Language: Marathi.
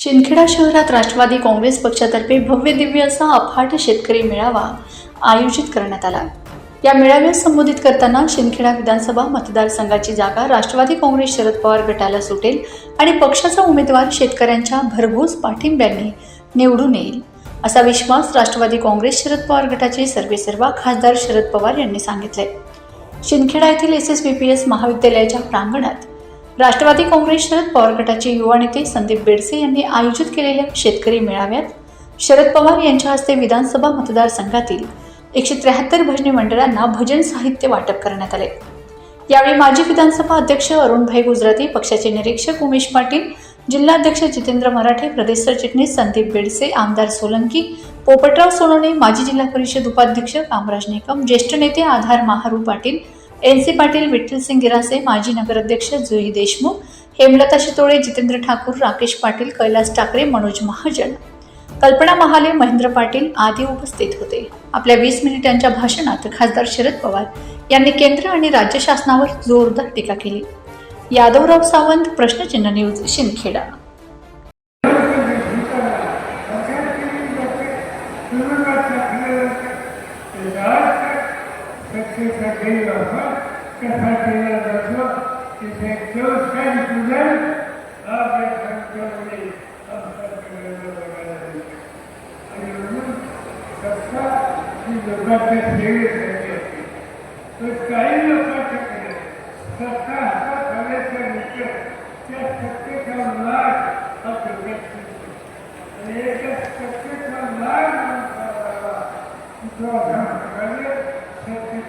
शिंदखेडा शहरात राष्ट्रवादी काँग्रेस पक्षातर्फे भव्य दिव्य असा अफाट शेतकरी मेळावा आयोजित करण्यात आला. या मेळाव्यास संबोधित करताना शिंदखेडा विधानसभा मतदारसंघाची जागा राष्ट्रवादी काँग्रेस शरद पवार गटाला सुटेल आणि पक्षाचा उमेदवार शेतकऱ्यांच्या भरघोस पाठिंब्याने निवडून येईल. असा विश्वास राष्ट्रवादी काँग्रेस शरद पवार गटाचे सर्वेसर्वा खासदार शरद पवार यांनी सांगितले शिंदखेडा येथील S S B P S महाविद्यालयाच्या प्रांगणात राष्ट्रवादी काँग्रेस शरद पवार गटाचे युवा नेते संदीप बेडसे यांनी आयोजित केलेल्या शेतकरी मेळाव्यात शरद पवार यांच्या हस्ते विधानसभा मतदारसंघातील एकशे त्र्याहत्तर भजनी मंडळांना भजन साहित्य वाटप करण्यात आले. यावेळी माजी विधानसभा अध्यक्ष अरुणभाई गुजराती पक्षाचे निरीक्षक उमेश पाटील जिल्हाध्यक्ष जितेंद्र मराठे प्रदेश सरचिटणीस संदीप बेडसे आमदार सोलंकी पोपटराव सोनवणे माजी जिल्हा परिषद उपाध्यक्ष कामराज निकम ज्येष्ठ नेते आधार महारू पाटील एन सी पाटील विठ्ठलसिंग गिरासे माजी नगराध्यक्ष जुई देशमुख हेमलता शितोळे जितेंद्र ठाकूर राकेश पाटील कैलास ठाकरे मनोज महाजन. कल्पना महाले महेंद्र पाटील आदी उपस्थित होते. आपल्या वीस मिनिटांच्या भाषणात खासदार शरद पवार यांनी केंद्र आणि राज्य शासनावर जोरदार टीका केली. यादवराव सावंत प्रश्नचिन्ह न्यूज शिंदखेडा. काही लोकांच्याकडे सत्ता हातात आल्याच्या त्या सत्तेचा लाभ हा प्रगत आणि एका सत्तेचा लाभ माणसाला तो प्रकारे